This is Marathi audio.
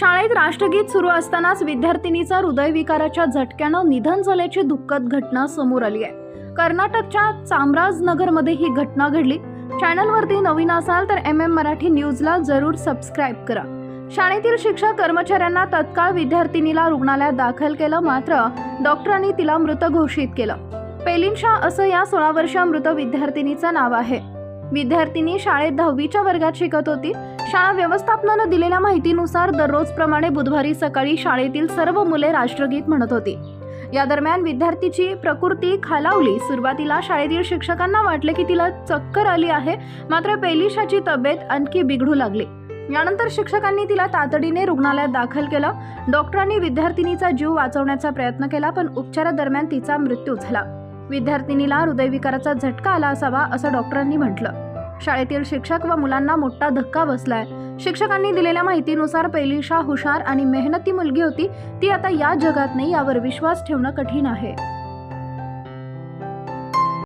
शाळेत राष्ट्रगीत सुरू असतानाच विद्यार्थिनीचा हृदयविकाराच्या झटक्यानं निधन झाल्याची दुःखद घटना समोर आली आहे. कर्नाटकच्या चामराजनगरमध्ये ही घटना घडली. चॅनलवरती नवीन असाल तर एम एम मराठी न्यूजला जरूर सबस्क्राईब करा. शाळेतील शिक्षक कर्मचाऱ्यांना तत्काळ विद्यार्थिनीला रुग्णालयात दाखल केलं मात्र डॉक्टरांनी तिला मृत घोषित केलं. पेलिनशा असं या सोळा वर्षीय मृत विद्यार्थिनीचं नाव आहे. विद्यार्थिनी शाळेत दहावीच्या वर्गात शिकत होती. शाळा व्यवस्थापनानं दिलेल्या माहितीनुसार दररोजप्रमाणे बुधवारी सकाळी शाळेतील सर्व मुले राष्ट्रगीत म्हणत होती. या दरम्यान विद्यार्थीची प्रकृती खालावली. सुरुवातीला शाळेतील शिक्षकांना वाटले की तिला चक्कर आली आहे मात्र पेलिशाची तब्येत आणखी बिघडू लागली. यानंतर शिक्षकांनी तिला तातडीने रुग्णालयात दाखल केलं. डॉक्टरांनी विद्यार्थिनीचा जीव वाचवण्याचा प्रयत्न केला पण उपचारादरम्यान तिचा मृत्यू झाला. विद्यार्थिनीला हृदयविकाराचा झटका आला असावा असं डॉक्टरांनी म्हटलं. शाळेतील शिक्षक व मुलांना मोठा धक्का बसलाय. शिक्षकांनी दिलेल्या माहितीनुसार पेलिशा हुशार आणि मेहनती मुलगी होती. ती आता या जगात नाही यावर विश्वास ठेवणं कठीण आहे.